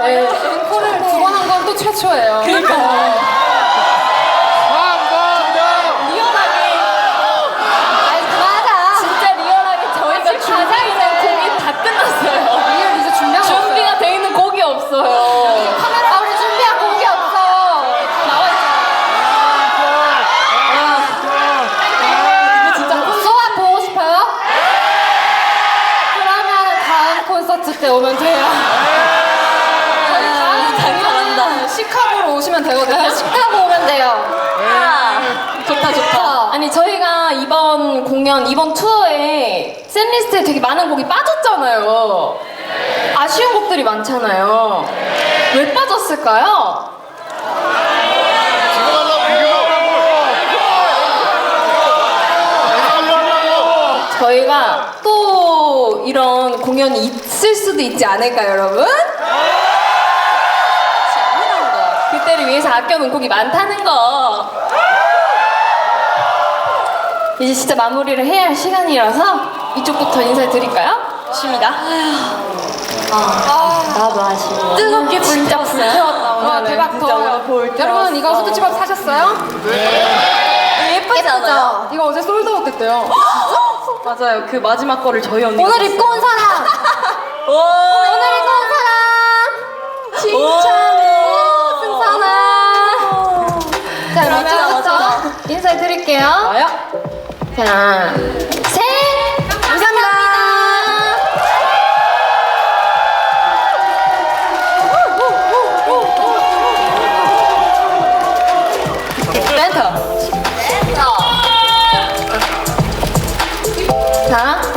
네, 앵콜을 두 번 한 건 또 최초예요. 그러니까 리얼하게 아니, 그만하자. 진짜 리얼하게 저희가 있는 곡이 다 끝났어요. 리얼 이제 준비한 거 준비가. 돼 있는 곡이 없어요. 카메라 우리 준비한 곡이 없어. 나와 있잖아. 진짜 소환 보고 싶어요? 그러면 다음 콘서트 때 오면 돼요. 시카고 오면 돼요. 좋다 좋다. 아니 저희가 이번 공연 이번 투어에 샌리스트에 되게 많은 곡이 빠졌잖아요. 아쉬운 곡들이 많잖아요. 왜 빠졌을까요? 저희가 또 이런 공연이 있을 수도 있지 않을까요, 여러분? 그때를 위해서 아껴놓은 곡이 많다는 거. 이제 진짜 마무리를 해야 할 시간이라서 이쪽부터 인사드릴까요? 쉽니다. 나도 아쉬워. 뜨겁게 진짜 불태웠다 오늘. 와 대박 더워요. 여러분 이거 소트집업 사셨어요? 예쁘지 않아요? 이거 어제 솔드아웃 됐대요. 맞아요. 그 마지막 거를 저희 언니. 오늘 입고 온 사람. 오늘 인사해 드릴게요. 아요? 자, 셋! 감사합니다. 멘터. 멘터. 자.